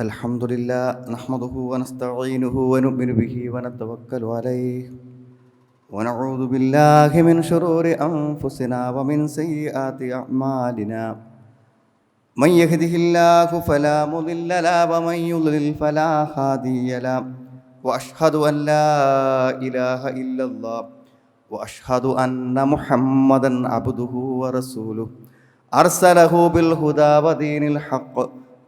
الحمد لله نحمده ونستعينه ونؤمن به ونتوكل عليه ونعوذ بالله من شرور أنفسنا ومن سيئات أعمالنا من يهده الله فلا مضل له ومن يضلل فلا هادي له وأشهد أن لا إله إلا الله وأشهد أن محمدا عبده ورسوله أرسله بالهدى ودين الحق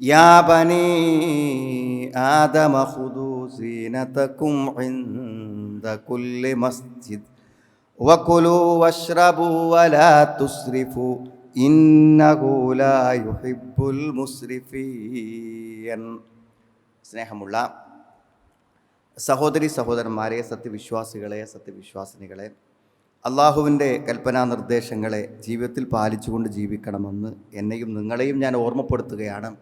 يا بني آدم خذوا زينتكم عند كل مسجد وكلوا واشربوا ولا تسرفوا إنه لا يحب المسرفين സ്നേഹമുള്ള സഹോദരി സഹോദരന്മാരെ സത്യവിശ്വാസികളെ സത്യവിശ്വാസിനികളെ അള്ളാഹുവിൻ്റെ കൽപ്പനാ നിർദ്ദേശങ്ങളെ ജീവിതത്തിൽ പാലിച്ചുകൊണ്ട് ജീവിക്കണമെന്ന് എന്നെയും നിങ്ങളെയും ഞാൻ ഓർമ്മപ്പെടുത്തുകയാണ്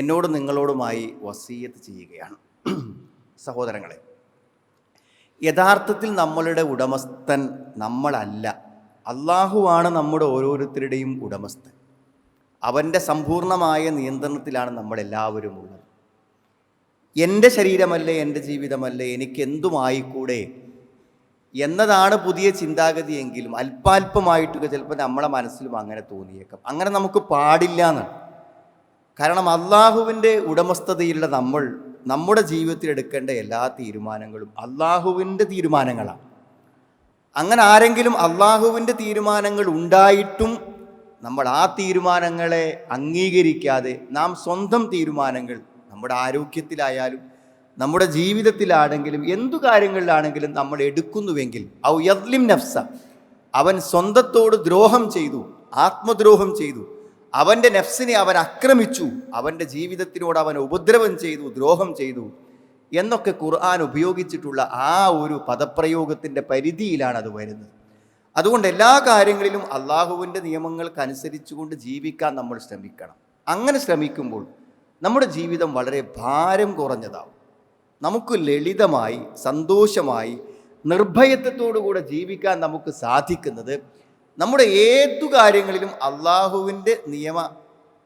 എന്നോട് നിങ്ങളോടുമായി വസീയത്ത് ചെയ്യുകയാണ്. സഹോദരങ്ങളെ യഥാർത്ഥത്തിൽ നമ്മളുടെ ഉടമസ്ഥൻ നമ്മളല്ല. അള്ളാഹുവാണ് നമ്മുടെ ഓരോരുത്തരുടെയും ഉടമസ്ഥൻ. അവന്റെ സമ്പൂർണമായ നിയന്ത്രണത്തിലാണ് നമ്മളെല്ലാവരും ഉള്ളത്. എന്റെ ശരീരമല്ലേ എന്റെ ജീവിതമല്ലേ എനിക്ക് എന്തുമായിക്കൂടെ എന്നതാണ് പുതിയ ചിന്താഗതിയെങ്കിലും അല്പാൽപമായിട്ടൊക്കെ ചിലപ്പോൾ നമ്മളെ മനസ്സിലും അങ്ങനെ തോന്നിയേക്കാം. അങ്ങനെ നമുക്ക് പാടില്ല എന്നാണ് കാരണം അള്ളാഹുവിന്റെ ഉടമസ്ഥതയിലുള്ള നമ്മൾ നമ്മുടെ ജീവിതത്തിൽ എടുക്കേണ്ട എല്ലാ തീരുമാനങ്ങളും അള്ളാഹുവിന്റെ തീരുമാനങ്ങളാണ്. അങ്ങനെ ആരെങ്കിലും അള്ളാഹുവിന്റെ തീരുമാനങ്ങൾ ഉണ്ടായിട്ടും നമ്മൾ ആ തീരുമാനങ്ങളെ അംഗീകരിക്കാതെ നാം സ്വന്തം തീരുമാനങ്ങൾ നമ്മുടെ ആരോഗ്യത്തിലായാലും നമ്മുടെ ജീവിതത്തിലാണെങ്കിലും എന്തു കാര്യങ്ങളിലാണെങ്കിലും നമ്മൾ എടുക്കുന്നുവെങ്കിൽ ഔ യദ്ലിം നഫ്സ അവൻ സ്വന്തത്തോട് ദ്രോഹം ചെയ്തു ആത്മദ്രോഹം ചെയ്തു അവന്റെ നഫ്സിനെ അവൻ ആക്രമിച്ചു അവന്റെ ജീവിതത്തിനോട് അവൻ ഉപദ്രവം ചെയ്തു ദ്രോഹം ചെയ്തു എന്നൊക്കെ ഖുർആൻ ഉപയോഗിച്ചിട്ടുള്ള ആ ഒരു പദപ്രയോഗത്തിന്റെ പരിധിയിലാണ് അത് വരുന്നത്. അതുകൊണ്ട് എല്ലാ കാര്യങ്ങളിലും അള്ളാഹുവിന്റെ നിയമങ്ങൾക്കനുസരിച്ചുകൊണ്ട് ജീവിക്കാൻ നമ്മൾ ശ്രമിക്കണം. അങ്ങനെ ശ്രമിക്കുമ്പോൾ നമ്മുടെ ജീവിതം വളരെ ഭാരം കുറഞ്ഞതാവും. നമുക്ക് ലളിതമായി സന്തോഷമായി നിർഭയത്വത്തോടുകൂടെ ജീവിക്കാൻ നമുക്ക് സാധിക്കുന്നത് നമ്മുടെ ഏതു കാര്യങ്ങളിലും അള്ളാഹുവിന്റെ നിയമ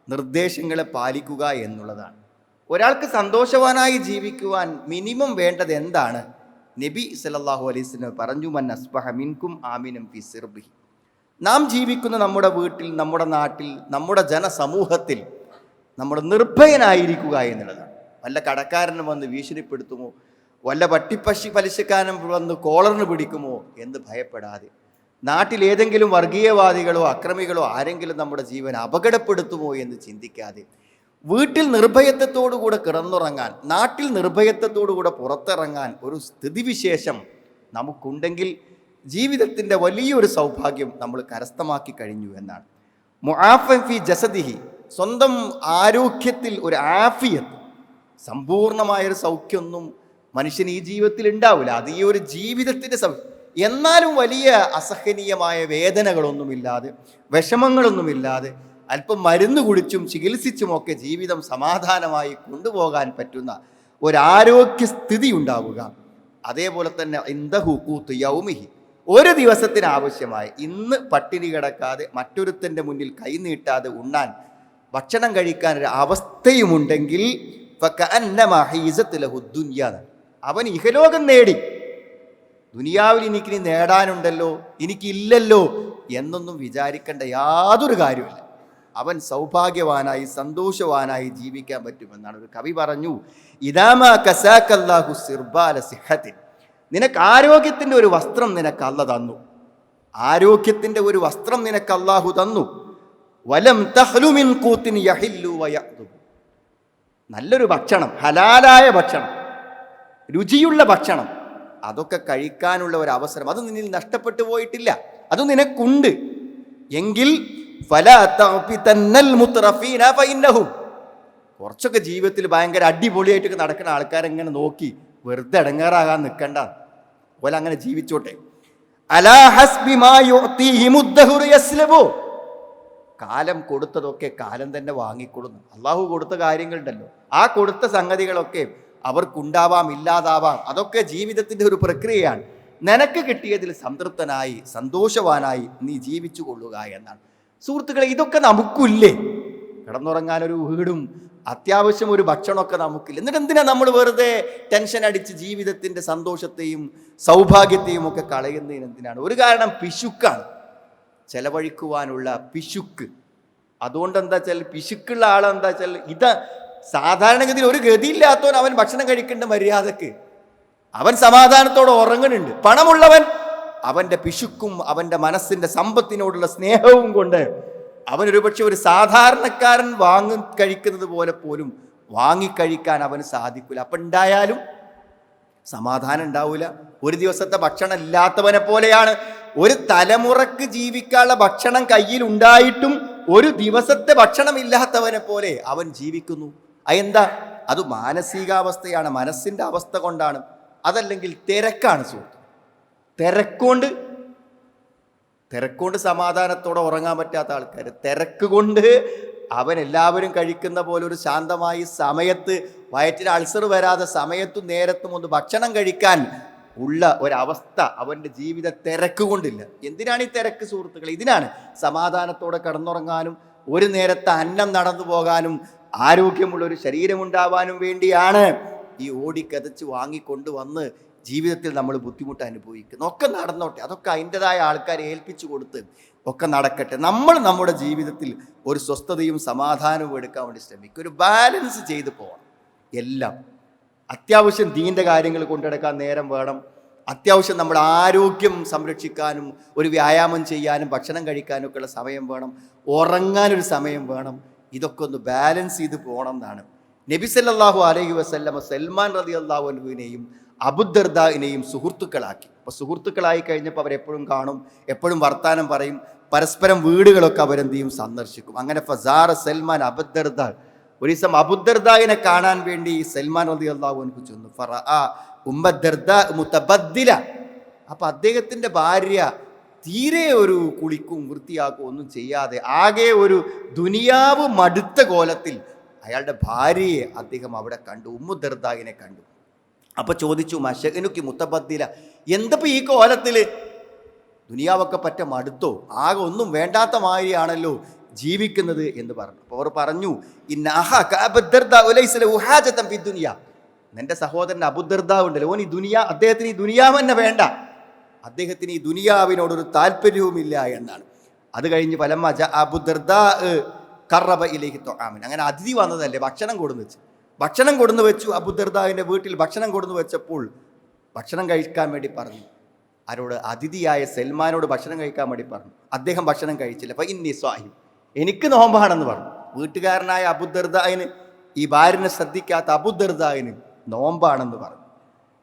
നിർദ്ദേശങ്ങളെ പാലിക്കുക എന്നുള്ളതാണ്. ഒരാൾക്ക് സന്തോഷവാനായി ജീവിക്കുവാൻ മിനിമം വേണ്ടത് എന്താണ്? നബി സല്ലല്ലാഹു അലൈഹി വസല്ലം പറഞ്ഞു മൻ അസ്ബഹ മിൻകും ആമിനും ഫി സിർബി നാം ജീവിക്കുന്ന നമ്മുടെ വീട്ടിൽ നമ്മുടെ നാട്ടിൽ നമ്മുടെ ജനസമൂഹത്തിൽ നമ്മൾ നിർഭയനായിരിക്കുക എന്നുള്ളതാണ്. വല്ല കടക്കാരനും വന്ന് ഭീഷണിപ്പെടുത്തുമോ? വല്ല പട്ടിപ്പശി പലിശക്കാരൻ വന്ന് കോളറിന് പിടിക്കുമോ എന്ന് ഭയപ്പെടാതെ. നാട്ടിൽ ഏതെങ്കിലും വർഗീയവാദികളോ അക്രമികളോ ആരെങ്കിലും നമ്മുടെ ജീവൻ അപകടപ്പെടുത്തുമോ എന്ന് ചിന്തിക്കാതെ വീട്ടിൽ നിർഭയത്വത്തോടുകൂടെ കിടന്നുറങ്ങാൻ നാട്ടിൽ നിർഭയത്വത്തോടുകൂടെ പുറത്തിറങ്ങാൻ ഒരു സ്ഥിതിവിശേഷം നമുക്കുണ്ടെങ്കിൽ ജീവിതത്തിന്റെ വലിയൊരു സൗഭാഗ്യം നമ്മൾ കരസ്ഥമാക്കി കഴിഞ്ഞു എന്നാണ്. മുആഫൻ ഫി ജസദിഹി സ്വന്തം ആരോഗ്യത്തിൽ ഒരു ആഫിയത്ത് സമ്പൂർണമായൊരു സൗഖ്യമൊന്നും മനുഷ്യൻ ഈ ജീവിതത്തിൽ ഉണ്ടാവില്ല. അത് ഈ ഒരു ജീവിതത്തിന്റെ സൗ എന്നാലും വലിയ അസഹനീയമായ വേദനകളൊന്നുമില്ലാതെ വിഷമങ്ങളൊന്നുമില്ലാതെ അല്പം മരുന്ന് കുടിച്ചും ചികിത്സിച്ചുമൊക്കെ ജീവിതം സമാധാനമായി കൊണ്ടുപോകാൻ പറ്റുന്ന ഒരാരോഗ്യസ്ഥിതി ഉണ്ടാവുക അതേപോലെ തന്നെ ഇന്ദഹുക്കൂത്ത് യൗമിഹി. ഒരു ദിവസത്തിന് ആവശ്യമായി ഇന്ന് പട്ടിണി കിടക്കാതെ മറ്റൊരുത്തന്റെ മുന്നിൽ കൈനീട്ടാതെ ഉണ്ണാൻ ഭക്ഷണം കഴിക്കാൻ ഒരു അവസ്ഥയുമുണ്ടെങ്കിൽ അവൻ ഇഹലോകം നേടി. ദുനിയാവിൽ എനിക്കിനി നേടാനുണ്ടല്ലോ എനിക്കില്ലല്ലോ എന്നൊന്നും വിചാരിക്കേണ്ട യാതൊരു കാര്യമില്ല അവൻ സൗഭാഗ്യവാനായി സന്തോഷവാനായി ജീവിക്കാൻ പറ്റുമെന്നാണ് ഒരു കവി പറഞ്ഞു. ഇതാമ കസാക്കല്ലാഹു സിർബാല സിഹത്തിൻ. നിനക്ക് ആരോഗ്യത്തിന്റെ ഒരു വസ്ത്രം നിനക്ക് അല്ല തന്നു. ആരോഗ്യത്തിന്റെ ഒരു വസ്ത്രം നിനക്ക് അള്ളാഹു തന്നു. വലം തഹ്ലുമിൻ കൂത്തിൻ യഹില്ലു വയു നല്ലൊരു ഭക്ഷണം ഹലാലായ ഭക്ഷണം രുചിയുള്ള ഭക്ഷണം. അതൊക്കെ കഴിക്കാനുള്ള ഒരു അവസരം. അത് നിന്നിൽ നഷ്ടപ്പെട്ടു പോയിട്ടില്ല. അത് നിനക്കുണ്ട്. എങ്കിൽ. കുറച്ചൊക്കെ ജീവിതത്തിൽ ഭയങ്കര അടിപൊളിയായിട്ടൊക്കെ നടക്കുന്ന ആൾക്കാരെങ്ങനെ നോക്കി വെറുതെ ഇടങ്ങേറാകാൻ നിൽക്കണ്ട. പോലെ അങ്ങനെ ജീവിച്ചോട്ടെ. കാലം കൊടുത്തതൊക്കെ കാലം തന്നെ വാങ്ങിക്കൊടുന്നു. അള്ളാഹു കൊടുത്ത കാര്യങ്ങളുണ്ടല്ലോ. ആ കൊടുത്ത സംഗതികളൊക്കെ അവർക്കുണ്ടാവാം ഇല്ലാതാവാം. അതൊക്കെ ജീവിതത്തിന്റെ ഒരു പ്രക്രിയയാണ്. നിനക്ക് കിട്ടിയതിൽ സംതൃപ്തനായി സന്തോഷവാനായി നീ ജീവിച്ചു കൊള്ളുക എന്നാണ്. സുഹൃത്തുക്കളെ ഇതൊക്കെ നമുക്കില്ലേ? കിടന്നുറങ്ങാൻ ഒരു വീടും അത്യാവശ്യം ഒരു ഭക്ഷണമൊക്കെ നമുക്കില്ല? എന്നിട്ട് എന്തിനാ നമ്മൾ വെറുതെ ടെൻഷൻ അടിച്ച് ജീവിതത്തിന്റെ സന്തോഷത്തെയും സൗഭാഗ്യത്തെയും ഒക്കെ കളയുന്നതിന് എന്തിനാണ്? ഒരു കാരണം പിശുക്കാണ്. ചെലവഴിക്കുവാനുള്ള പിശുക്ക്. അതുകൊണ്ട് എന്താ വെച്ചാൽ പിശുക്കുള്ള ആളെന്താ വെച്ചാൽ ഇത് സാധാരണഗതിയിൽ ഒരു ഗതിയില്ലാത്തവൻ അവൻ ഭക്ഷണം കഴിക്കേണ്ട മര്യാദയ്ക്ക്. അവൻ സമാധാനത്തോടെ ഉറങ്ങുന്നുണ്ട്. പണമുള്ളവൻ അവന്റെ പിശുക്കും അവന്റെ മനസ്സിന്റെ സമ്പത്തിനോടുള്ള സ്നേഹവും കൊണ്ട് അവൻ ഒരുപക്ഷെ ഒരു സാധാരണക്കാരൻ വാങ്ങി കഴിക്കുന്നത് പോലെ പോലും വാങ്ങിക്കഴിക്കാൻ അവന് സാധിക്കില്ല അപ്പം ഉണ്ടായാലും സമാധാനം ഉണ്ടാവില്ല ഒരു ദിവസത്തെ ഭക്ഷണം ഇല്ലാത്തവനെ പോലെയാണ്. ഒരു തലമുറയ്ക്ക് ജീവിക്കാനുള്ള ഭക്ഷണം കയ്യിൽ ഉണ്ടായിട്ടും ഒരു ദിവസത്തെ ഭക്ഷണം ഇല്ലാത്തവനെ പോലെ അവൻ ജീവിക്കുന്നു. അതെന്താ? അത് മാനസികാവസ്ഥയാണ് മനസ്സിന്റെ അവസ്ഥ കൊണ്ടാണ്. അതല്ലെങ്കിൽ തിരക്കാണ് സുഹൃത്ത്. തിരക്കൊണ്ട് തിരക്കൊണ്ട് സമാധാനത്തോടെ ഉറങ്ങാൻ പറ്റാത്ത ആൾക്കാർ. തിരക്ക് കൊണ്ട് അവൻ എല്ലാവരും കഴിക്കുന്ന പോലെ ഒരു ശാന്തമായി സമയത്ത് വയറ്റിൽ അൾസർ വരാതെ സമയത്തും നേരത്തും ഒന്ന് ഭക്ഷണം കഴിക്കാൻ ഉള്ള ഒരവസ്ഥ അവന്റെ ജീവിത തിരക്ക് കൊണ്ടില്ല എന്തിനാണ് ഈ തിരക്ക് സുഹൃത്തുക്കൾ ഇതിനാണ് സമാധാനത്തോടെ കടന്നുറങ്ങാനും ഒരു നേരത്തെ അന്നം നടന്നു പോകാനും ആരോഗ്യമുള്ള ഒരു ശരീരമുണ്ടാവാനും വേണ്ടിയാണ് ഈ ഓടിക്കതച്ച് വാങ്ങിക്കൊണ്ടുവന്ന് ജീവിതത്തിൽ നമ്മൾ ബുദ്ധിമുട്ട് അനുഭവിക്കുന്നു ഒക്കെ നടന്നോട്ടെ. അതൊക്കെ അതിന്റെതായ ആൾക്കാരെ ഏൽപ്പിച്ചു കൊടുത്ത് ഒക്കെ നടക്കട്ടെ. നമ്മൾ നമ്മുടെ ജീവിതത്തിൽ ഒരു സ്വസ്ഥതയും സമാധാനവും എടുക്കാൻ വേണ്ടി ശ്രമിക്കും ഒരു ബാലൻസ് ചെയ്ത് പോകണം. എല്ലാം. അത്യാവശ്യം ദീന്റെ കാര്യങ്ങൾ കൊണ്ടെടുക്കാൻ നേരം വേണം. അത്യാവശ്യം നമ്മുടെ ആരോഗ്യം സംരക്ഷിക്കാനും ഒരു വ്യായാമം ചെയ്യാനും ഭക്ഷണം കഴിക്കാനും ഒക്കെയുള്ള സമയം വേണം. ഉറങ്ങാനൊരു സമയം വേണം. ഇതൊക്കെ ഒന്ന് ബാലൻസ് ചെയ്ത് പോകണം എന്നാണ്. നബി സല്ലാഹു അലൈഹി വസല്ലമ സൽമാൻ റതി അള്ളാഹു അബുദർദാവിനെയും സുഹൃത്തുക്കളാക്കി. അപ്പോൾ സുഹൃത്തുക്കളായി കഴിഞ്ഞപ്പോൾ അവരെപ്പോഴും കാണും എപ്പോഴും വർത്തമാനം പറയും പരസ്പരം വീടുകളൊക്കെ അവരെന്ത് ചെയ്യും? സന്ദർശിക്കും. അങ്ങനെ ഫസാറ സൽമാൻ അബുദർദ ഒരു ദിവസം അബുദർദായിനെ കാണാൻ വേണ്ടി സൽമാൻ റതി അള്ളാഹു അനുക്ക് ചെന്നു. ഫറ ആ ഉമ്മദർദ മുത്തബദ്ദില അപ്പൊ അദ്ദേഹത്തിന്റെ ഭാര്യ തീരെ ഒരു കുളിക്കും വൃത്തിയാക്കും ഒന്നും ചെയ്യാതെ ആകെ ഒരു ദുനിയാവ് മടുത്ത കോലത്തിൽ അയാളുടെ ഭാര്യയെ അദ്ദേഹം അവിടെ കണ്ടു ഉമ്മു ദർദാഗിനെ കണ്ടു. അപ്പോൾ ചോദിച്ചു മഷകനുക്ക് മുത്തബദ്ദില എന്താ ഈ കോലത്തിൽ ദുനിയാവൊക്കെ പറ്റ മടുത്തോ? ആകെ ഒന്നും വേണ്ടാത്ത മാതിരിയാണല്ലോ ജീവിക്കുന്നത് എന്ന് പറഞ്ഞു. അപ്പോൾ അവർ പറഞ്ഞു നിന്റെ സഹോദരൻ അബുദർദാവ് ഉണ്ടല്ലോ ഓൻ ഈ ദുനിയാ അദ്ദേഹത്തിന് ഈ ദുനിയാവ് തന്നെ വേണ്ട. അദ്ദേഹത്തിന് ഈ ദുനിയാവിനോടൊരു താല്പര്യവുമില്ല എന്നാണ്. അത് കഴിഞ്ഞ് പലമ്മ അബുദർദാ കറബ ഇലേക്ക് തൊക്കാമൻ അങ്ങനെ അതിഥി വന്നതല്ലേ ഭക്ഷണം കൊടുന്ന് വെച്ച്. ഭക്ഷണം കൊടുന്ന് വെച്ചു അബുദർദാവിന്റെ വീട്ടിൽ ഭക്ഷണം കൊടുന്ന് വെച്ചപ്പോൾ ഭക്ഷണം കഴിക്കാൻ വേണ്ടി പറഞ്ഞു. ആരോട് അതിഥിയായ സൽമാനോട് ഭക്ഷണം കഴിക്കാൻ വേണ്ടി പറഞ്ഞു. അദ്ദേഹം ഭക്ഷണം കഴിച്ചില്ല. അപ്പം ഇന്നി സ്വാഹിം എനിക്ക് നോമ്പാണെന്ന് പറഞ്ഞു. വീട്ടുകാരനായ അബുദർദായിന് ഈ ഭാര്യനെ ശ്രദ്ധിക്കാത്ത അബുദർദായിന് നോമ്പാണെന്ന് പറഞ്ഞു.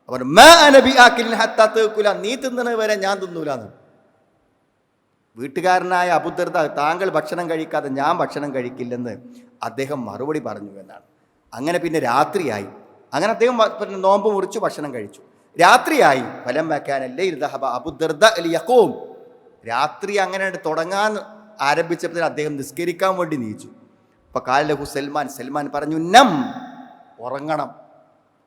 അവർ. നീ തിന്നണത് വരെ ഞാൻ തിന്നൂലെന്ന്. വീട്ടുകാരനായ അബുദ്ധർദ താങ്കൾ ഭക്ഷണം കഴിക്കാതെ ഞാൻ ഭക്ഷണം കഴിക്കില്ലെന്ന് അദ്ദേഹം മറുപടി പറഞ്ഞു എന്നാണ്. അങ്ങനെ പിന്നെ രാത്രിയായി. അങ്ങനെ അദ്ദേഹം പിന്നെ നോമ്പ് മുറിച്ചു ഭക്ഷണം കഴിച്ചു. രാത്രിയായി. ഫലം വെക്കാനല്ലേ ഇരുദഹബ അബുദർദ യക്കോം രാത്രി അങ്ങനെ തുടങ്ങാൻ ആരംഭിച്ചപ്പോൾ അദ്ദേഹം നിസ്കരിക്കാൻ വേണ്ടി നീച്ചു. അപ്പൊ കാലലഹു സൽമാൻ സൽമാൻ പറഞ്ഞു നം ഉറങ്ങണം.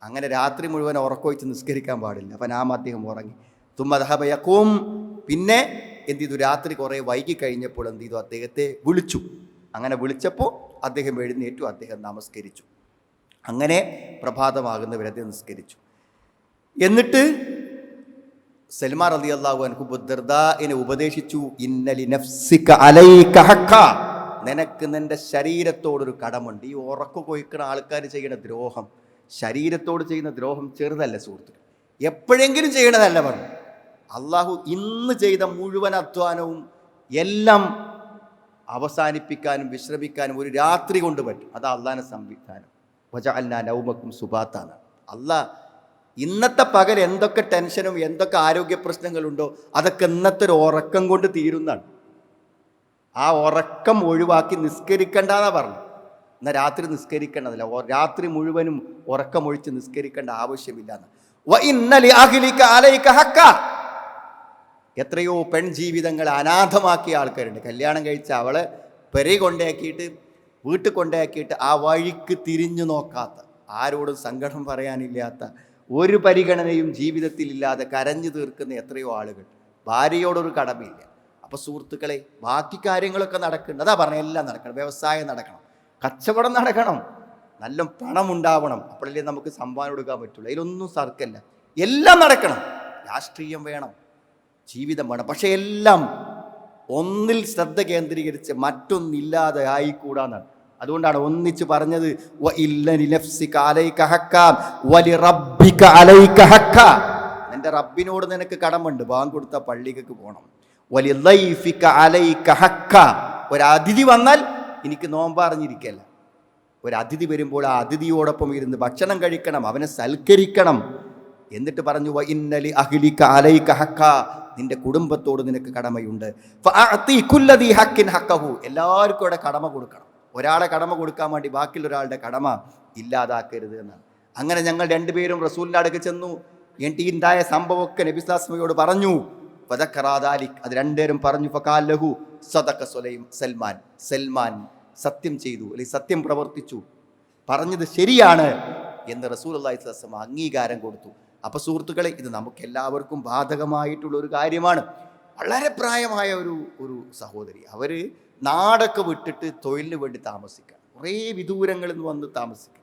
അങ്ങനെ രാത്രി മുഴുവൻ ഉറക്കൊഴിച്ച് നിസ്കരിക്കാൻ പാടില്ല. അപ്പം നാം അദ്ദേഹം ഉറങ്ങി. തുമ്മദഹബയക്കും പിന്നെ എന്ത് ചെയ്തു? രാത്രി കുറേ വൈകി കഴിഞ്ഞപ്പോൾ എന്ത് ചെയ്തു? അദ്ദേഹത്തെ വിളിച്ചു. അങ്ങനെ വിളിച്ചപ്പോൾ അദ്ദേഹം എഴുന്നേറ്റു. അദ്ദേഹം നമസ്കരിച്ചു. അങ്ങനെ പ്രഭാതമാകുന്നവരെ അദ്ദേഹം നിസ്കരിച്ചു. എന്നിട്ട് സൽമാൻ അലി അള്ളാഹു അൻഹു ബുദ്ധർദാനെ ഉപദേശിച്ചു. ഇന്നലി നഫ്സിക അലൈക ഹക്ക നിനക്ക് നിന്റെ ശരീരത്തോടൊരു കടമുണ്ട്. ഈ ഉറക്കു കൊയ്ക്കുന്ന ആൾക്കാർ ചെയ്യുന്ന ദ്രോഹം. ശരീരത്തോട് ചെയ്യുന്ന ദ്രോഹം ചെറുതല്ല സുഹൃത്തുക്കൾ എപ്പോഴെങ്കിലും ചെയ്യണതല്ല പറഞ്ഞു. അള്ളാഹു ഇന്ന് ചെയ്ത മുഴുവൻ അധ്വാനവും എല്ലാം അവസാനിപ്പിക്കാനും വിശ്രമിക്കാനും ഒരു രാത്രി കൊണ്ട് പറ്റും. അത് അള്ളാഹിന്റെ സംവിധാനം. വജഅൽനാ നൗമക്കും സുബാത്താണ് അള്ളാഹ് ഇന്നത്തെ പകൽ എന്തൊക്കെ ടെൻഷനും എന്തൊക്കെ ആരോഗ്യ പ്രശ്നങ്ങളുണ്ടോ അതൊക്കെ ഇന്നത്തെ ഒരു ഉറക്കം കൊണ്ട് തീരുന്നതാണ്. ആ ഉറക്കം ഒഴിവാക്കി നിസ്കരിക്കണ്ടെന്നാ പറഞ്ഞു എന്നാൽ രാത്രി നിസ്കരിക്കേണ്ടതില്ല. രാത്രി മുഴുവനും ഉറക്കമൊഴിച്ച് നിസ്കരിക്കേണ്ട ആവശ്യമില്ല എത്രയോ പെൺജീവിതങ്ങളെ അനാഥമാക്കിയ ആൾക്കാരുണ്ട്. കല്യാണം കഴിച്ച അവളെ പെരി കൊണ്ടാക്കിയിട്ട് വീട്ടിൽ കൊണ്ടാക്കിയിട്ട് ആ വഴിക്ക് തിരിഞ്ഞു നോക്കാത്ത ആരോടും സങ്കടം പറയാനില്ലാത്ത ഒരു പരിഗണനയും ജീവിതത്തിൽ ഇല്ലാതെ കരഞ്ഞു തീർക്കുന്ന എത്രയോ ആളുകൾ. ഭാര്യയോടൊരു കടമയില്ല. അപ്പോൾ സുഹൃത്തുക്കളെ ബാക്കി കാര്യങ്ങളൊക്കെ നടക്കുന്നുണ്ട്. അതാ പറഞ്ഞ എല്ലാം നടക്കണം. വ്യവസായം നടക്കണം. കച്ചവടം നടക്കണം. നല്ല പണം ഉണ്ടാവണം അപ്പോഴല്ലേ നമുക്ക് സംഭാവന കൊടുക്കാൻ പറ്റുള്ളൂ. അതിലൊന്നും സർക്കല്ല എല്ലാം നടക്കണം. രാഷ്ട്രീയം വേണം. ജീവിതം വേണം. പക്ഷേ എല്ലാം ഒന്നിൽ ശ്രദ്ധ കേന്ദ്രീകരിച്ച് മറ്റൊന്നില്ലാതെ ആയിക്കൂടാന്നാണ്. അതുകൊണ്ടാണ് ഒന്നിച്ച് പറഞ്ഞത്. നിന്റെ റബ്ബിനോട് നിനക്ക് കടമുണ്ട്. ബാങ്ക് കൊടുത്ത പള്ളിക്ക് പോകണം ഒരതിഥി ഒരു അതിഥി വന്നാൽ എനിക്ക് നോമ്പറിഞ്ഞിരിക്കല്ല. ഒരു അതിഥി വരുമ്പോൾ ആ അതിഥിയോടൊപ്പം ഇരുന്ന് ഭക്ഷണം കഴിക്കണം അവനെ സൽക്കരിക്കണം എന്നിട്ട് പറഞ്ഞു "വ ഇന്നലി അഹ്ലിക അലൈക ഹക്ക. നിന്റെ കുടുംബത്തോട് നിനക്ക് കടമയുണ്ട്. ഹക്കിൻ ഹക്കഹു. എല്ലാവർക്കും ഇവിടെ കടമ കൊടുക്കണം. ഒരാളെ കടമ കൊടുക്കാൻ വേണ്ടി ബാക്കിയുള്ള ഒരാളുടെ കടമ ഇല്ലാതാക്കരുത് എന്നാണ്. അങ്ങനെ ഞങ്ങൾ രണ്ടുപേരും റസൂലിന്റെ അടുക്ക് ചെന്നു. എന്നിട്ട് ഉണ്ടായ സംഭവമൊക്കെ നബിസ്ലാസ്മയോട് പറഞ്ഞു പതക്കറാദാലിക് അത് രണ്ടുപേരും പറഞ്ഞു ഫക്കാലഹു സദക്ക സുലൈം സൽമാൻ സൽമാൻ സത്യം ചെയ്തു അല്ലെങ്കിൽ സത്യം പ്രവർത്തിച്ചു. പറഞ്ഞത് ശരിയാണ് എന്ന് റസൂൽ അള്ളാഹിസ്ലാം അംഗീകാരം കൊടുത്തു. അപ്പൊ സുഹൃത്തുക്കളെ ഇത് നമുക്ക് എല്ലാവർക്കും ബാധകമായിട്ടുള്ള ഒരു കാര്യമാണ്. വളരെ പ്രായമായ ഒരു ഒരു സഹോദരി. അവർ നാടൊക്കെ വിട്ടിട്ട് തൊഴിലിന് വേണ്ടി താമസിക്കുക കുറേ വിദൂരങ്ങളിൽ നിന്ന് വന്ന് താമസിക്കുക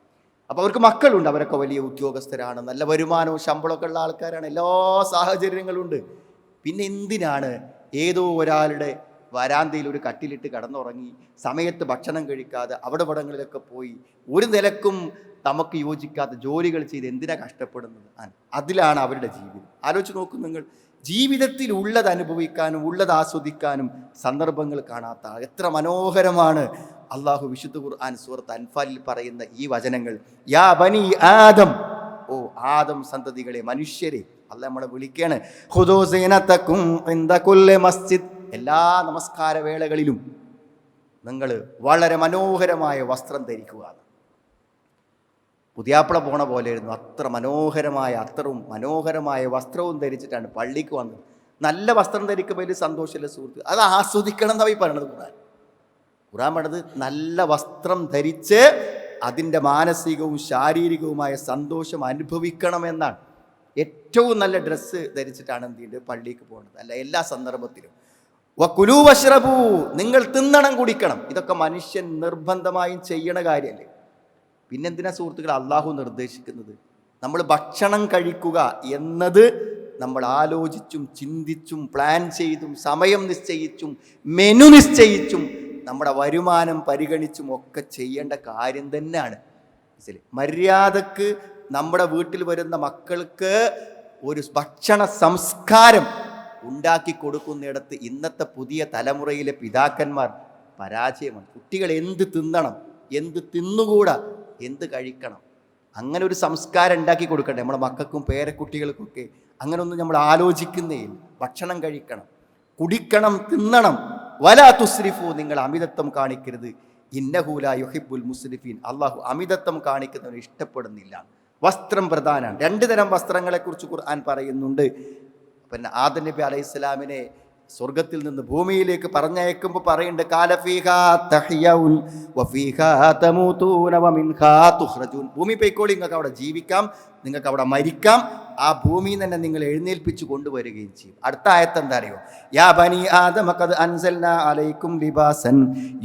അപ്പോൾ അവർക്ക് മക്കളുണ്ട്. അവരൊക്കെ വലിയ ഉദ്യോഗസ്ഥരാണ്. നല്ല വരുമാനവും ശമ്പളമൊക്കെ ഉള്ള ആൾക്കാരാണ്. എല്ലാ സാഹചര്യങ്ങളും ഉണ്ട്. പിന്നെ എന്തിനാണ് ഏതോ ഒരാളുടെ വരാന്തയിൽ ഒരു കട്ടിലിട്ട് കടന്നുറങ്ങി സമയത്ത് ഭക്ഷണം കഴിക്കാതെ അവിടെ ഇവിടങ്ങളിലൊക്കെ പോയി ഒരു നിലക്കും നമുക്ക് യോജിക്കാത്ത ജോലികൾ ചെയ്ത് എന്തിനാ കഷ്ടപ്പെടുന്നത്? അതിലാണ് അവരുടെ ജീവിതം. ആലോചിച്ച് നോക്കൂ നിങ്ങൾ. ജീവിതത്തിൽ ഉള്ളത് അനുഭവിക്കാനും ഉള്ളത് ആസ്വദിക്കാനും സന്ദർഭങ്ങൾ കാണാത്ത എത്ര മനോഹരമാണ്. അള്ളാഹു വിശുദ്ധ ഖുർആൻ സൂറത്ത് അൻഫാലിൽ പറയുന്ന ഈ വചനങ്ങൾ. യാ ബനി ആദം. ഓ ആദം സന്തതികളെ മനുഷ്യരെ അല്ല നമ്മളെ വിളിക്കാണ്. മസ്ജിദ്. എല്ലാ നമസ്കാര വേളകളിലും നിങ്ങൾ വളരെ മനോഹരമായ വസ്ത്രം ധരിക്കുക പുതിയാപ്പിള പോണ പോലെയായിരുന്നു. അത്ര മനോഹരമായ അത്രയും മനോഹരമായ വസ്ത്രവും ധരിച്ചിട്ടാണ് പള്ളിക്ക് വന്നത്. നല്ല വസ്ത്രം ധരിക്കുമ്പോൾ ഒരു സന്തോഷമില്ല സുഹൃത്ത്? അത് ആസ്വദിക്കണം എന്നാണ് ഈ പറയണത് ഖുർആൻ. ഖുർആൻ പറഞ്ഞത് നല്ല വസ്ത്രം ധരിച്ച് അതിന്റെ മാനസികവും ശാരീരികവുമായ സന്തോഷം അനുഭവിക്കണമെന്നാണ് ഏറ്റവും നല്ല ഡ്രസ്സ് ധരിച്ചിട്ടാണ് എന്ത് ചെയ്യുന്നത് പള്ളിക്ക് പോകുന്നത് അല്ല എല്ലാ സന്ദർഭത്തിലും. വക്കുലു വഷ്റബു നിങ്ങൾ തിന്നണം കുടിക്കണം. ഇതൊക്കെ മനുഷ്യൻ നിർബന്ധമായും ചെയ്യണ കാര്യമല്ലേ പിന്നെന്തിനാ സുഹൃത്തുക്കൾ അള്ളാഹു നിർദ്ദേശിക്കുന്നത്? നമ്മൾ ഭക്ഷണം കഴിക്കുക എന്നത് നമ്മൾ ആലോചിച്ചും ചിന്തിച്ചും പ്ലാൻ ചെയ്തും സമയം നിശ്ചയിച്ചും മെനു നിശ്ചയിച്ചും നമ്മുടെ വരുമാനം പരിഗണിച്ചും ഒക്കെ ചെയ്യേണ്ട കാര്യം തന്നെയാണ്. മര്യാദയ്ക്ക് നമ്മുടെ വീട്ടിൽ വരുന്ന മക്കൾക്ക് ഒരു ഭക്ഷണ സംസ്കാരം ഉണ്ടാക്കി കൊടുക്കുന്നിടത്ത് ഇന്നത്തെ പുതിയ തലമുറയിലെ പിതാക്കന്മാർ പരാജയമാണ്. കുട്ടികൾ എന്ത് തിന്നണം? എന്ത് തിന്നുകൂടാ? എന്ത് കഴിക്കണം? അങ്ങനെ ഒരു സംസ്കാരം ഉണ്ടാക്കി കൊടുക്കണ്ടേ? നമ്മുടെ മക്കൾക്കും പേരക്കുട്ടികൾക്കൊക്കെ അങ്ങനൊന്നും നമ്മൾ ആലോചിക്കുന്നേ ഭക്ഷണം കഴിക്കണം. കുടിക്കണം തിന്നണം. വലാ തുസ്രിഫു നിങ്ങൾ അമിതത്വം കാണിക്കരുത്. ഇന്നഹൂല യുഹിബുൽ മുസ്ലിഫീൻ അള്ളാഹു അമിതത്വം കാണിക്കുന്നവനെ ഇഷ്ടപ്പെടുന്നില്ല. വസ്ത്രം പ്രധാനമാണ് രണ്ട് തരം വസ്ത്രങ്ങളെക്കുറിച്ച് ഖുർആൻ പറയുന്നുണ്ട്. പിന്നെ ആദ നബി അലൈഹി ഇസ്ലാമിനെ സ്വർഗത്തിൽ നിന്ന് ഭൂമിയിലേക്ക് പറഞ്ഞയക്കുമ്പോൾ പറയുന്നുണ്ട് ഭൂമി പൊയ്ക്കോളി നിങ്ങൾക്ക് അവിടെ ജീവിക്കാം നിങ്ങൾക്ക് അവിടെ മരിക്കാം ആ ഭൂമിയിൽ തന്നെ നിങ്ങൾ എഴുന്നേൽപ്പിച്ച് കൊണ്ടുവരികയും ചെയ്യും. അടുത്ത ആയത്ത് എന്താ അറിയോ? യാ ബനി ആദമക്കത് അൻസൽനാ അലൈക്കും ലിബാസൻ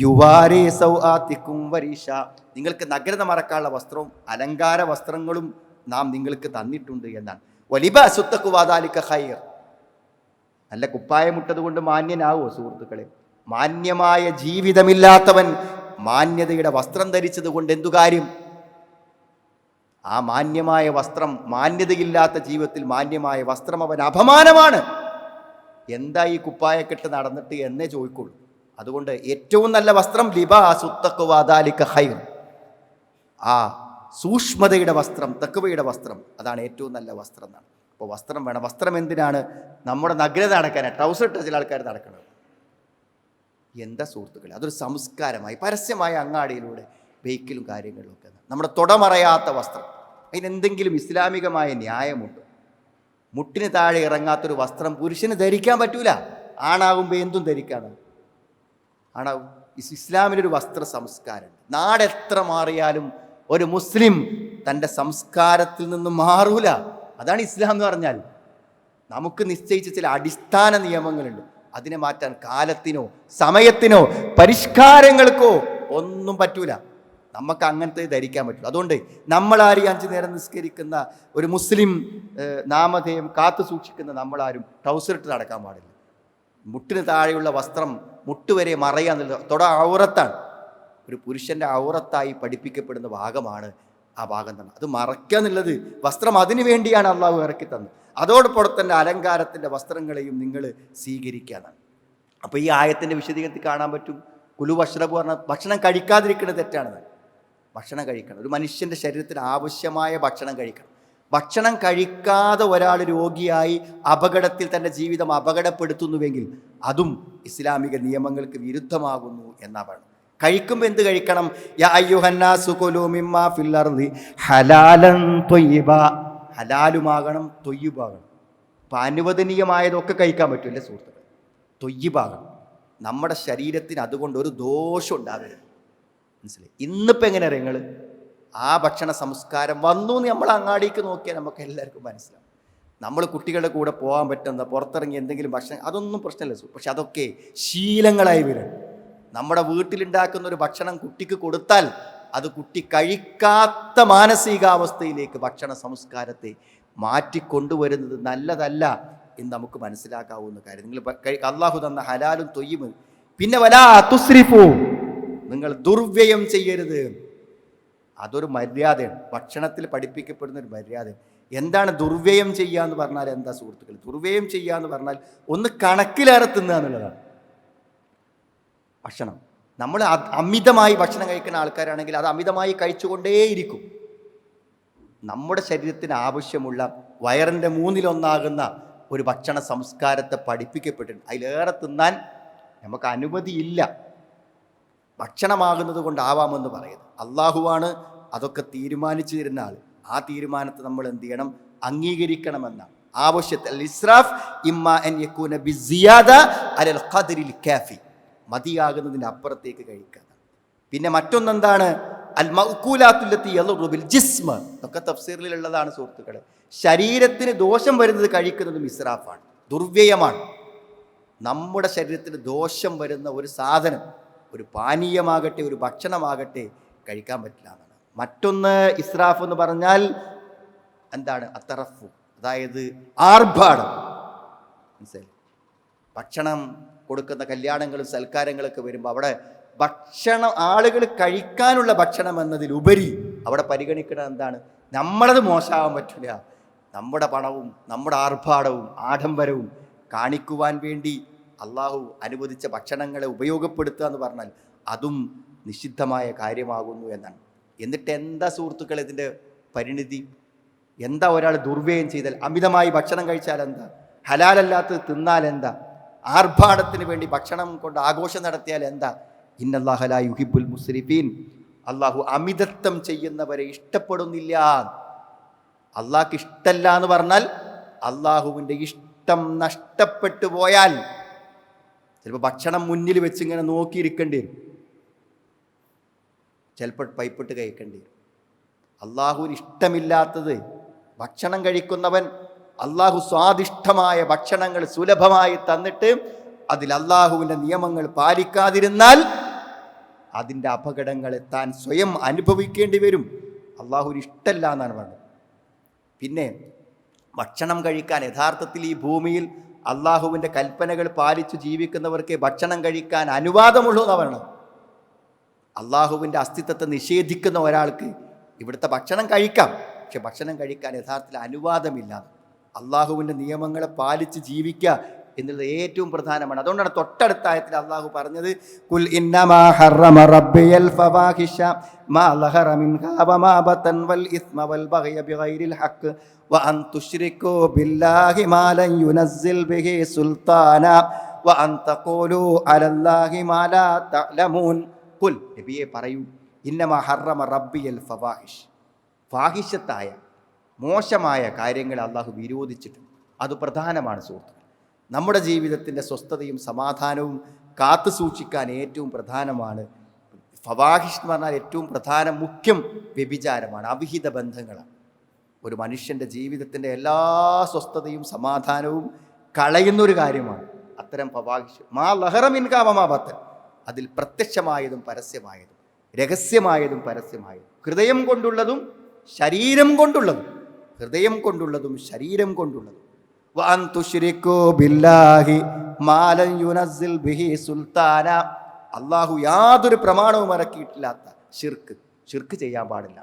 യുവാരേ സൗആത്തിക്കും വരീഷ. നിങ്ങൾക്ക് നഗ്നത മറക്കാനുള്ള വസ്ത്രവും അലങ്കാര വസ്ത്രങ്ങളും നാം നിങ്ങൾക്ക് തന്നിട്ടുണ്ട് എന്നാണ്. വലിബാസുത്തക്കുവാദാലിക്ക ഖൈർ. നല്ല കുപ്പായമിട്ടത് കൊണ്ട് മാന്യനാവോ സുഹൃത്തുക്കളെ? മാന്യമായ ജീവിതമില്ലാത്തവൻ മാന്യതയുടെ വസ്ത്രം ധരിച്ചത് കൊണ്ട് എന്തു കാര്യം? ആ മാന്യമായ വസ്ത്രം മാന്യതയില്ലാത്ത ജീവിതത്തിൽ മാന്യമായ വസ്ത്രം അവൻ അപമാനമാണ്. എന്താ ഈ കുപ്പായക്കെട്ട് നടന്നിട്ട് എന്നേ ചോദിക്കുള്ളൂ. അതുകൊണ്ട് ഏറ്റവും നല്ല വസ്ത്രം ലിബ സുത്തക്കുവാദാലിക്ക ഹൈർ ആ സൂക്ഷ്മതയുടെ വസ്ത്രം തക്കുവയുടെ വസ്ത്രം അതാണ് ഏറ്റവും നല്ല വസ്ത്രം എന്നാണ്. അപ്പോൾ വസ്ത്രം വേണം. വസ്ത്രം എന്തിനാണ്? നമ്മുടെ നഗ്നത നടക്കാനാണ് ട്രൗസർ ഇട്ട ചില ആൾക്കാർ നടക്കുന്നത് എന്താ സുഹൃത്തുക്കളെ അതൊരു സംസ്കാരമായി പരസ്യമായ അങ്ങാടിയിലൂടെ ബൈക്കിലും കാര്യങ്ങളിലൊക്കെ നമ്മുടെ തുടമറയാത്ത വസ്ത്രം. അതിനെന്തെങ്കിലും ഇസ്ലാമികമായ ന്യായമുണ്ട്? മുട്ടിന് താഴെ ഇറങ്ങാത്തൊരു വസ്ത്രം പുരുഷന് ധരിക്കാൻ പറ്റൂല. ആണാകുമ്പോൾ എന്തും ധരിക്കാനാണ് ആണാവും. ഇസ് ഇസ്ലാമിലൊരു വസ്ത്ര സംസ്കാരമുണ്ട്. നാടെത്ര മാറിയാലും ഒരു മുസ്ലിം തന്റെ സംസ്കാരത്തിൽ നിന്ന് മാറൂല. അതാണ് ഇസ്ലാം എന്ന് പറഞ്ഞാൽ. നമുക്ക് നിശ്ചയിച്ച ചില അടിസ്ഥാന നിയമങ്ങളുണ്ട്. അതിനെ മാറ്റാൻ കാലത്തിനോ സമയത്തിനോ പരിഷ്കാരങ്ങൾക്കോ ഒന്നും പറ്റൂല. നമുക്ക് അങ്ങനത്തെ ധരിക്കാൻ പറ്റില്ല അതുകൊണ്ട് നമ്മളാരും അഞ്ചു നേരം നിസ്കരിക്കുന്ന ഒരു മുസ്ലിം നാമധേയം കാത്തു സൂക്ഷിക്കുന്ന നമ്മളാരും ട്രൗസർ ഇട്ട് നടക്കാൻ പാടില്ല. മുട്ടിന് താഴെയുള്ള വസ്ത്രം മുട്ടുവരെ മറയാന്നുള്ളത് തൊട ഔറത്താണ്. ഒരു പുരുഷന്റെ ഔറത്തായി പഠിപ്പിക്കപ്പെടുന്ന ഭാഗമാണ് ആ ഭാഗം തന്നെ. അത് മറയ്ക്കുക എന്നുള്ളത് വസ്ത്രം അതിനു വേണ്ടിയാണ് അള്ളാഹു ഇറക്കി തന്നത്. അതോടൊപ്പം തന്നെ അലങ്കാരത്തിന്റെ വസ്ത്രങ്ങളെയും നിങ്ങൾ സ്വീകരിക്കാനാണ് അപ്പോൾ ഈ ആയത്തിന്റെ വിശദീകരണത്തിൽ കാണാൻ പറ്റും. കുലു വഷ്റബ് പറഞ്ഞാൽ ഭക്ഷണം കഴിക്കാതിരിക്കുന്നത് തെറ്റാണ്. ഭക്ഷണം കഴിക്കണം. ഒരു മനുഷ്യന്റെ ശരീരത്തിന് ആവശ്യമായ ഭക്ഷണം കഴിക്കണം. ഭക്ഷണം കഴിക്കാതെ ഒരാൾ രോഗിയായി അപകടത്തിൽ തന്റെ ജീവിതം അപകടപ്പെടുത്തുന്നുവെങ്കിൽ അതും ഇസ്ലാമിക നിയമങ്ങൾക്ക് വിരുദ്ധമാകുന്നു എന്നാണ് കഴിക്കുമ്പോൾ എന്ത് കഴിക്കണം? യാ ഫിൽ അർളി ഹലാലൻ തൊയ്യബ. ഹലാലുമാകണം തൊയ്യുബാകണം. അപ്പം അനുവദനീയമായതൊക്കെ കഴിക്കാൻ പറ്റില്ലേ സുഹൃത്തുക്കൾ തൊയ്യുബാകണം. നമ്മുടെ ശരീരത്തിന് അതുകൊണ്ട് ഒരു ദോഷം ഉണ്ടാകരുത് മനസ്സിലായി? ഇന്നിപ്പോൾ എങ്ങനെ നിങ്ങൾ ആ ഭക്ഷണ സംസ്കാരം വന്നു എന്ന് നമ്മൾ അങ്ങാടിക്ക് നോക്കിയാൽ നമുക്ക് എല്ലാവർക്കും മനസ്സിലാവും. നമ്മൾ കുട്ടികളുടെ കൂടെ പോകാൻ പറ്റുന്ന പുറത്തിറങ്ങി എന്തെങ്കിലും ഭക്ഷണം അതൊന്നും പ്രശ്നമില്ല. പക്ഷെ അതൊക്കെ ശീലങ്ങളായി വരും നമ്മുടെ വീട്ടിലുണ്ടാക്കുന്ന ഒരു ഭക്ഷണം കുട്ടിക്ക് കൊടുത്താൽ അത് കുട്ടി കഴിക്കാത്ത മാനസികാവസ്ഥയിലേക്ക് ഭക്ഷണ സംസ്കാരത്തെ മാറ്റിക്കൊണ്ടുവരുന്നത് നല്ലതല്ല എന്ന് നമുക്ക് മനസ്സിലാക്കാവുന്ന കാര്യം. നിങ്ങൾ അള്ളാഹു തന്ന ഹലാലും തൊയ്യും പിന്നെ വലാ തുസ്രിഫു. നിങ്ങൾ ദുർവ്യയം ചെയ്യരുത്. അതൊരു മര്യാദയാണ്. ഭക്ഷണത്തിൽ പഠിപ്പിക്കപ്പെടുന്ന ഒരു മര്യാദ എന്താണ് ദുർവ്യയം ചെയ്യുക എന്ന് പറഞ്ഞാൽ എന്താ സുഹൃത്തുക്കൾ ദുർവ്യയം ചെയ്യുക എന്ന് പറഞ്ഞാൽ ഒന്ന് കണക്കിലേറെ തിന്നുക എന്നുള്ളതാണ്. ഭക്ഷണം. നമ്മൾ അമിതമായി ഭക്ഷണം കഴിക്കുന്ന ആൾക്കാരാണെങ്കിൽ അത് അമിതമായി കഴിച്ചുകൊണ്ടേയിരിക്കും. നമ്മുടെ ശരീരത്തിന് ആവശ്യമുള്ള വയറിന്റെ മൂന്നിലൊന്നാകുന്ന ഒരു ഭക്ഷണ സംസ്കാരത്തെ പഠിപ്പിക്കപ്പെട്ടിട്ടുണ്ട്. അതിലേറെ തിന്നാൻ നമുക്ക് അനുമതിയില്ല. ഭക്ഷണമാകുന്നത് കൊണ്ടാവാമെന്ന് പറയുന്നത് അള്ളാഹുവാണ് അതൊക്കെ തീരുമാനിച്ചു തരുന്ന ആൾ ആ തീരുമാനത്തെ നമ്മൾ എന്ത് ചെയ്യണം? അംഗീകരിക്കണമെന്നാണ്. ആവശ്യത്തിൽ ഇസ്രാഫ് ഇമ്മ എൻ യക്കൂന ബിസിയാദ അലൽ ഖദറിൽ കാഫി. മതിയാകുന്നതിന് അപ്പുറത്തേക്ക് കഴിക്കുക. പിന്നെ മറ്റൊന്നെന്താണ്? അൽ മൗക്കൂലാത്തുല്ലത്തി യളുറുബിൽ ജിസ്മ ഒക്കെ തഫ്സീറിലുള്ളതാണ് സുഹൃത്തുക്കളെ. ശരീരത്തിന് ദോഷം വരുന്നത് കഴിക്കുന്നത് മിസ്രാഫാണ്. ദുർവ്യയമാണ്. നമ്മുടെ ശരീരത്തിന് ദോഷം വരുന്ന ഒരു സാധനം ഒരു പാനീയമാകട്ടെ ഒരു ഭക്ഷണമാകട്ടെ കഴിക്കാൻ പറ്റില്ല എന്നാണ്. മറ്റൊന്ന് ഇസ്രാഫ് എന്ന് പറഞ്ഞാൽ എന്താണ്? അത്തറഫു. അതായത് ആർഭാടം. മനസ്സിലായി ഭക്ഷണം കൊടുക്കുന്ന കല്യാണങ്ങളും സൽക്കാരങ്ങളൊക്കെ വരുമ്പോൾ അവിടെ ഭക്ഷണം ആളുകൾ കഴിക്കാനുള്ള ഭക്ഷണം എന്നതിലുപരി അവിടെ പരിഗണിക്കുന്നത് എന്താണ്? നമ്മളത് മോശമാവാൻ പറ്റില്ല നമ്മുടെ പണവും നമ്മുടെ ആർഭാടവും ആഡംബരവും കാണിക്കുവാൻ വേണ്ടി അള്ളാഹു അനുവദിച്ച ഭക്ഷണങ്ങളെ ഉപയോഗപ്പെടുത്തുക എന്ന് പറഞ്ഞാൽ അതും നിഷിദ്ധമായ കാര്യമാകുന്നു എന്നാണ്. എന്നിട്ട് എന്താ സുഹൃത്തുക്കൾ ഇതിന്റെ പരിണിതി? എന്താ ഒരാൾ ദുർവ്യയം ചെയ്താൽ? അമിതമായി ഭക്ഷണം കഴിച്ചാൽ എന്താ? ഹലാലല്ലാത്തത് തിന്നാൽ എന്താ? ആർഭാടത്തിന് വേണ്ടി ഭക്ഷണം കൊണ്ട് ആഘോഷം നടത്തിയാൽ എന്താ? ഇന്നല്ലാഹല യുഹിബുൽ മുസ്ലിഫീൻ അള്ളാഹു അമിതത്വം ചെയ്യുന്നവരെ ഇഷ്ടപ്പെടുന്നില്ല. അള്ളാഹ്ക്ക് ഇഷ്ടമല്ല എന്ന് പറഞ്ഞാൽ അള്ളാഹുവിന്റെ ഇഷ്ടം നഷ്ടപ്പെട്ടു പോയാൽ ചിലപ്പോൾ ഭക്ഷണം മുന്നിൽ വെച്ച് ഇങ്ങനെ നോക്കിയിരിക്കേണ്ടി വരും. ചിലപ്പോൾ പൈപ്പിട്ട് കഴിക്കേണ്ടി വരും. അള്ളാഹുവിന് ഇഷ്ടമില്ലാത്തത് ഭക്ഷണം കഴിക്കുന്നവൻ അള്ളാഹു സ്വാദിഷ്ടമായ ഭക്ഷണങ്ങൾ സുലഭമായി തന്നിട്ട് അതിൽ അള്ളാഹുവിന്റെ നിയമങ്ങൾ പാലിക്കാതിരുന്നാൽ അതിന്റെ അപകടങ്ങളെ താൻ സ്വയം അനുഭവിക്കേണ്ടി വരും. അള്ളാഹുവിന് ഇഷ്ടമല്ല എന്നാണ് പറഞ്ഞത്. പിന്നെ ഭക്ഷണം കഴിക്കാൻ യഥാർത്ഥത്തിൽ ഈ ഭൂമിയിൽ അള്ളാഹുവിന്റെ കൽപ്പനകൾ പാലിച്ചു ജീവിക്കുന്നവർക്ക് ഭക്ഷണം കഴിക്കാൻ അനുവാദമുള്ളൂ എന്നാണ് പറയണത് അള്ളാഹുവിന്റെ അസ്തിത്വത്തെ നിഷേധിക്കുന്ന ഒരാൾക്ക് ഇവിടുത്തെ ഭക്ഷണം കഴിക്കാം. പക്ഷെ ഭക്ഷണം കഴിക്കാൻ യഥാർത്ഥത്തിൽ അനുവാദമില്ല അള്ളാഹുവിന്റെ നിയമങ്ങളെ പാലിച്ച് ജീവിക്കുക എന്നുള്ളത് ഏറ്റവും പ്രധാനമാണ്. അതുകൊണ്ടാണ് തൊട്ടടുത്ത ആയത്തിൽ അള്ളാഹു പറഞ്ഞത് കുൽ ഇന്നമാ ഹറമ റബ്ബിയൽ മാ വൽ ഇസ്മ വൽ ബഗയ ഹഖ് ബില്ലാഹി മാ ബിഹി സുൽത്താന തഖൂലു അലല്ലാഹി മാ ലാ പറയൂ ഇന്നമാ ഹറമ റബ്ബിയൽ ഫവാഹിഷ്. ഫാഹിഷത്തായ മോശമായ കാര്യങ്ങൾ അള്ളാഹു വിരോധിച്ചിട്ടുണ്ട് അത് പ്രധാനമാണ് സുഹൃത്തുക്കൾ നമ്മുടെ ജീവിതത്തിന്റെ സ്വസ്ഥതയും സമാധാനവും കാത്തു സൂക്ഷിക്കാൻ ഏറ്റവും പ്രധാനമാണ് ഫവാഹിഷ് എന്ന് പറഞ്ഞാൽ ഏറ്റവും പ്രധാന മുഖ്യം വ്യഭിചാരമാണ് അവിഹിത ബന്ധങ്ങളാണ്. ഒരു മനുഷ്യന്റെ ജീവിതത്തിന്റെ എല്ലാ സ്വസ്ഥതയും സമാധാനവും കളയുന്നൊരു കാര്യമാണ്. അത്തരം ഫവാഹിഷ് മാ ലഹറമിൻകാമമാപത്തൻ അതിൽ പ്രത്യക്ഷമായതും പരസ്യമായതും രഹസ്യമായതും പരസ്യമായതും ഹൃദയം കൊണ്ടുള്ളതും ശരീരം കൊണ്ടുള്ളതും. ഹൃദയം കൊണ്ടുള്ളതും ശരീരം കൊണ്ടുള്ളതും. അള്ളാഹു യാതൊരു പ്രമാണവും ഇറക്കിയിട്ടില്ലാത്ത ഷിർക്ക് ഷിർക്ക് ചെയ്യാൻ പാടില്ല.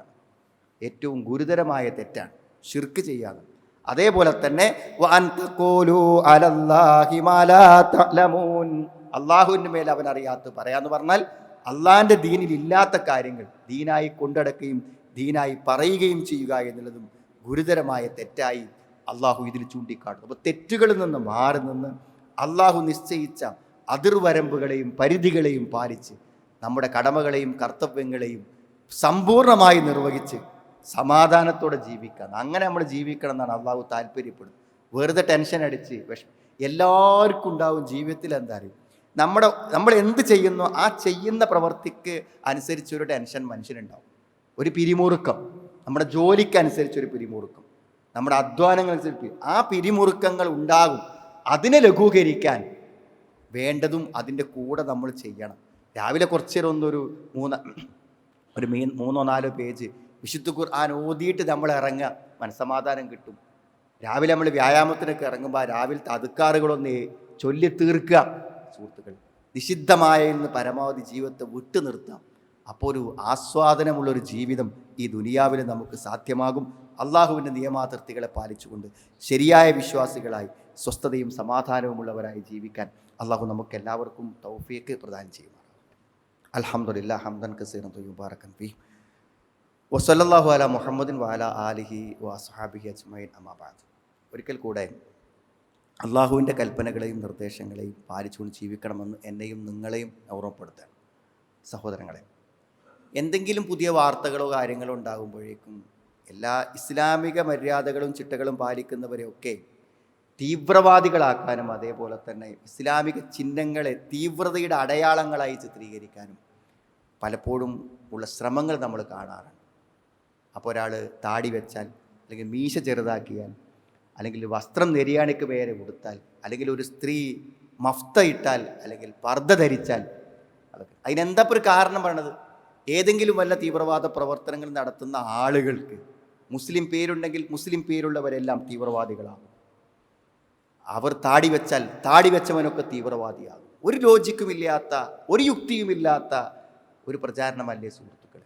ഏറ്റവും ഗുരുതരമായ തെറ്റാണ് ഷിർക്ക് ചെയ്യാതെ അതേപോലെ തന്നെ അള്ളാഹുവിന്റെ മേൽ അവൻ അറിയാത്ത പറയാന്ന് പറഞ്ഞാൽ അള്ളാഹിന്റെ ദീനിൽ ഇല്ലാത്ത കാര്യങ്ങൾ ദീനായി കൊണ്ടടക്കുകയും ദീനായി പറയുകയും ചെയ്യുക എന്നുള്ളതും ഗുരുതരമായ തെറ്റായി അള്ളാഹു ഇതിൽ ചൂണ്ടിക്കാട്ടുന്നു. അപ്പോൾ തെറ്റുകളിൽ നിന്ന് മാറി നിന്ന് അള്ളാഹു നിശ്ചയിച്ച അതിർവരമ്പുകളെയും പരിധികളെയും പാലിച്ച് നമ്മുടെ കടമകളെയും കർത്തവ്യങ്ങളെയും സമ്പൂർണമായി നിർവഹിച്ച് സമാധാനത്തോടെ ജീവിക്കാൻ അങ്ങനെ നമ്മൾ ജീവിക്കണം എന്നാണ് അള്ളാഹു താല്പര്യപ്പെടുന്നത്. വെറുതെ ടെൻഷൻ അടിച്ച് വിഷ എല്ലാവർക്കും ഉണ്ടാവും ജീവിതത്തിൽ എന്താ അറിയും? നമ്മുടെ നമ്മൾ എന്ത് ചെയ്യുന്നു ആ ചെയ്യുന്ന പ്രവൃത്തിക്ക് അനുസരിച്ച് ഒരു ടെൻഷൻ മനുഷ്യനുണ്ടാവും. ഒരു പിരിമുറുക്കം. നമ്മുടെ ജോലിക്കനുസരിച്ച് ഒരു പിരിമുറുക്കം. നമ്മുടെ അധ്വാനങ്ങൾ അനുസരിച്ച് ആ പിരിമുറുക്കങ്ങൾ ഉണ്ടാകും. അതിനെ ലഘൂകരിക്കാൻ വേണ്ടതും അതിന്റെ കൂടെ നമ്മൾ ചെയ്യണം. രാവിലെ കുറച്ച് നേരം ഒന്നൊരു മൂന്ന് ഒരു മീൻ മൂന്നോ നാലോ പേജ് വിശുദ്ധ ഖുർആൻ ഓതിയിട്ട് നമ്മൾ ഇറങ്ങുക. മനസ്സമാധാനം കിട്ടും. രാവിലെ നമ്മൾ വ്യായാമത്തിനൊക്കെ ഇറങ്ങുമ്പോൾ രാവിലത്തെ അതുക്കാറുകളൊന്ന് ചൊല്ലി തീർക്കുക സുഹൃത്തുക്കൾ നിഷിദ്ധമായ ഇന്ന് പരമാവധി ജീവിതത്തെ വിട്ടു നിർത്താം അപ്പോൾ ഒരു ആസ്വാദനമുള്ളൊരു ജീവിതം ഈ ദുനിയാവിൽ നമുക്ക് സാധ്യമാകും. അള്ളാഹുവിന്റെ നിയമാതിർത്തികളെ പാലിച്ചുകൊണ്ട് ശരിയായ വിശ്വാസികളായി സ്വസ്ഥതയും സമാധാനവുമുള്ളവരായി ജീവിക്കാൻ അള്ളാഹു നമുക്ക് എല്ലാവർക്കും തൗഫിയക്ക് പ്രദാനം ചെയ്യുമാണ് അൽഹംദുലില്ലാ ഹംദൻ കസീറൻ തൊയ്യുബാറക്കൻ ഫി വസല്ലല്ലാഹു അല മുഹമ്മദിൻ വാല ആലിഹി വസ്ഹാബിഹി അജ്മൈൻ അമാബാദ് ഒരിക്കൽ കൂടെ അള്ളാഹുവിന്റെ കൽപ്പനകളെയും നിർദ്ദേശങ്ങളെയും പാലിച്ചുകൊണ്ട് ജീവിക്കണമെന്ന് എന്നെയും നിങ്ങളെയും ഓർമ്മപ്പെടുത്താൻ സഹോദരങ്ങളെ എന്തെങ്കിലും പുതിയ വാർത്തകളോ കാര്യങ്ങളോ ഉണ്ടാകുമ്പോഴേക്കും എല്ലാ ഇസ്ലാമിക മര്യാദകളും ചിട്ടകളും പാലിക്കുന്നവരെയൊക്കെ തീവ്രവാദികളാക്കാനും അതേപോലെ തന്നെ ഇസ്ലാമിക ചിഹ്നങ്ങളെ തീവ്രതയുടെ അടയാളങ്ങളായി ചിത്രീകരിക്കാനും പലപ്പോഴും ഉള്ള ശ്രമങ്ങൾ നമ്മൾ കാണാറുണ്ട്. അപ്പോൾ ഒരാൾ താടി വെച്ചാൽ അല്ലെങ്കിൽ മീശ ചെറുതാക്കിയാൽ അല്ലെങ്കിൽ വസ്ത്രം നെരിയാണിക്ക് പേരെ കൊടുത്താൽ അല്ലെങ്കിൽ ഒരു സ്ത്രീ മഫ്ത ഇട്ടാൽ അല്ലെങ്കിൽ പർദ്ദ ധരിച്ചാൽ അതൊക്കെ. അതിനെന്താ ഒരു കാരണം പറയണത്? ഏതെങ്കിലും വല്ല തീവ്രവാദ പ്രവർത്തനങ്ങൾ നടത്തുന്ന ആളുകൾക്ക് മുസ്ലിം പേരുണ്ടെങ്കിൽ മുസ്ലിം പേരുള്ളവരെല്ലാം തീവ്രവാദികളാകും. അവർ താടി വെച്ചാൽ താടി വെച്ചവനൊക്കെ തീവ്രവാദിയാകും. ഒരു ലോജിക്കുമില്ലാത്ത ഒരു യുക്തിയുമില്ലാത്ത ഒരു പ്രചാരണമല്ലേ സുഹൃത്തുക്കളെ?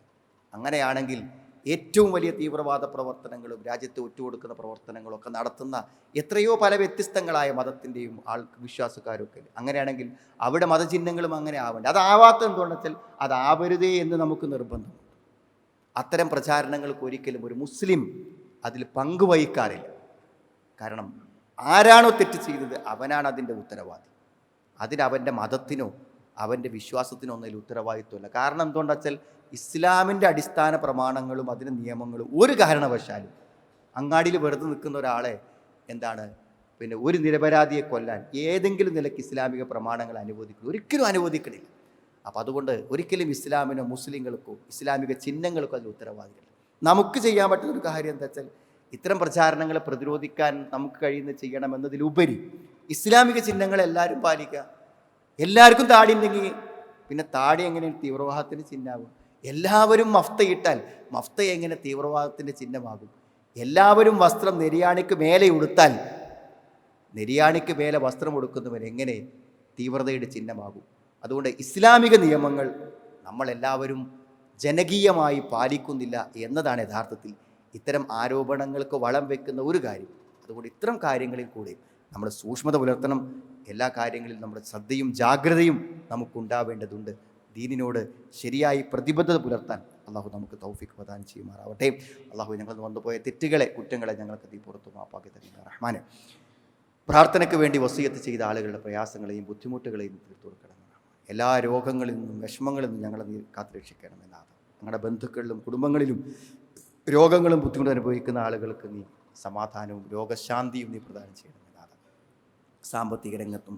അങ്ങനെയാണെങ്കിൽ ഏറ്റവും വലിയ തീവ്രവാദ പ്രവർത്തനങ്ങളും രാജ്യത്തെ ഒറ്റുകൊടുക്കുന്ന പ്രവർത്തനങ്ങളും ഒക്കെ നടത്തുന്ന എത്രയോ പല വ്യത്യസ്തങ്ങളായ മതത്തിന്റെയും ആൾ വിശ്വാസക്കാരൊക്കെ അങ്ങനെയാണെങ്കിൽ അവിടെ മതചിഹ്നങ്ങളും അങ്ങനെ ആവണ്ട. അതാവാത്ത എന്തുകൊണ്ടെന്ന് വെച്ചാൽ അതാവരുതേ എന്ന് നമുക്ക് നിർബന്ധമുണ്ട്. അത്തരം പ്രചാരണങ്ങൾക്ക് ഒരിക്കലും ഒരു മുസ്ലിം അതിൽ പങ്കുവഹിക്കാറില്ല. കാരണം ആരാണോ തെറ്റ് ചെയ്തത് അവനാണ് അതിന്റെ ഉത്തരവാദി. അതിന് അവന്റെ മതത്തിനോ അവന്റെ വിശ്വാസത്തിനോ ഒന്നും ഉത്തരവാദിത്വമില്ല. കാരണം എന്തുകൊണ്ടാ വെച്ചാൽ ഇസ്ലാമിന്റെ അടിസ്ഥാന പ്രമാണങ്ങളും അതിന്റെ നിയമങ്ങളും ഒരു കാരണവശാലും അങ്ങാടിയിൽ വെറുതെ നിൽക്കുന്ന ഒരാളെ എന്താണ് പിന്നെ ഒരു നിരപരാധിയെ കൊല്ലാൻ ഏതെങ്കിലും നിലയ്ക്ക് ഇസ്ലാമിക പ്രമാണങ്ങൾ അനുവദിക്കുന്നു. ഒരിക്കലും അനുവദിക്കണില്ല. അപ്പോൾ അതുകൊണ്ട് ഒരിക്കലും ഇസ്ലാമിനോ മുസ്ലിങ്ങൾക്കോ ഇസ്ലാമിക ചിഹ്നങ്ങൾക്കോ അതിൽ ഉത്തരവാദികളില്ല നമുക്ക് ചെയ്യാൻ പറ്റുന്ന ഒരു കാര്യം എന്താ വെച്ചാൽ ഇത്തരം പ്രചാരണങ്ങളെ പ്രതിരോധിക്കാൻ നമുക്ക് കഴിയുന്ന ചെയ്യണമെന്നതിലുപരി ഇസ്ലാമിക ചിഹ്നങ്ങൾ എല്ലാവരും പാലിക്കുക. എല്ലാവർക്കും താടി ഉണ്ടെങ്കിൽ പിന്നെ താടി എങ്ങനെയാണ് തീവ്രവാദത്തിന് ചിഹ്നമാകും എല്ലാവരും മഫ്ത ഇട്ടാൽ മഫ്ത എങ്ങനെ തീവ്രവാദത്തിന്റെ ചിഹ്നമാകും? എല്ലാവരും വസ്ത്രം നെരിയാണിക്ക് മേലെ ഉടുത്താൽ നെരിയാണിക്ക് മേലെ വസ്ത്രം ഉടുക്കുന്നവൻ എങ്ങനെ തീവ്രതയുടെ ചിഹ്നമാകും? അതുകൊണ്ട് ഇസ്ലാമിക നിയമങ്ങൾ നമ്മളെല്ലാവരും ജനകീയമായി പാലിക്കുന്നില്ല എന്നതാണ് യഥാർത്ഥത്തിൽ ഇത്തരം ആരോപണങ്ങൾക്ക് വളം വെക്കുന്ന ഒരു കാര്യം. അതുകൊണ്ട് ഇത്തരം കാര്യങ്ങളിൽ കൂടി നമ്മൾ സൂക്ഷ്മത പുലർത്തണം. എല്ലാ കാര്യങ്ങളിലും നമ്മുടെ ശ്രദ്ധയും ജാഗ്രതയും നമുക്കുണ്ടാവേണ്ടതുണ്ട്. ദീനിനോട് ശരിയായി പ്രതിബദ്ധത പുലർത്താൻ അള്ളാഹു നമുക്ക് തൗഫിക്ക് പ്രദാനം ചെയ്യുമാറാവട്ടെ. അള്ളാഹു ഞങ്ങൾ വന്നുപോയ തെറ്റുകളെ കുറ്റങ്ങളെ ഞങ്ങൾക്ക് തീ പുറത്തു മാപ്പാക്കി തരുന്ന റഹ്മാനെ. പ്രാർത്ഥനയ്ക്ക് വേണ്ടി വസീയത്ത് ചെയ്ത ആളുകളുടെ പ്രയാസങ്ങളെയും ബുദ്ധിമുട്ടുകളെയും തീർത്തു എല്ലാ രോഗങ്ങളിൽ നിന്നും വിഷമങ്ങളിൽ നിന്നും ഞങ്ങളെ നീ കാത്തുരക്ഷിക്കണമെന്നാണ് ഞങ്ങളുടെ ബന്ധുക്കളിലും കുടുംബങ്ങളിലും രോഗങ്ങളും ബുദ്ധിമുട്ടും അനുഭവിക്കുന്ന ആളുകൾക്ക് നീ സമാധാനവും രോഗശാന്തിയും നീ പ്രദാനം ചെയ്യണമെന്നാണ് സാമ്പത്തിക രംഗത്തും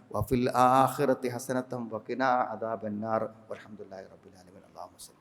വഫിൽ ആഹിറത്തി ഹസനത്തം വക്കിന അദാബന്നാർ അലഹമുല്ലാ റബുലാലിമിൻ അള്ളാഹു വസ്ലം